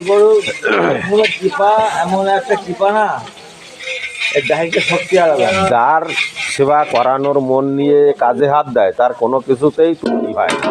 গরু কৃপা এমন একটা কৃপা না এর ডাহিকে শক্তি আলাদা যার সেবা করানোর মন নিয়ে কাজে হাত দেয় তার কোনো কিছুতেই ত্রুটি হয় না।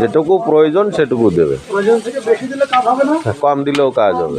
যেটুকু প্রয়োজন সেটুকু দেবে। না? কম দিলেও কাজ হবে।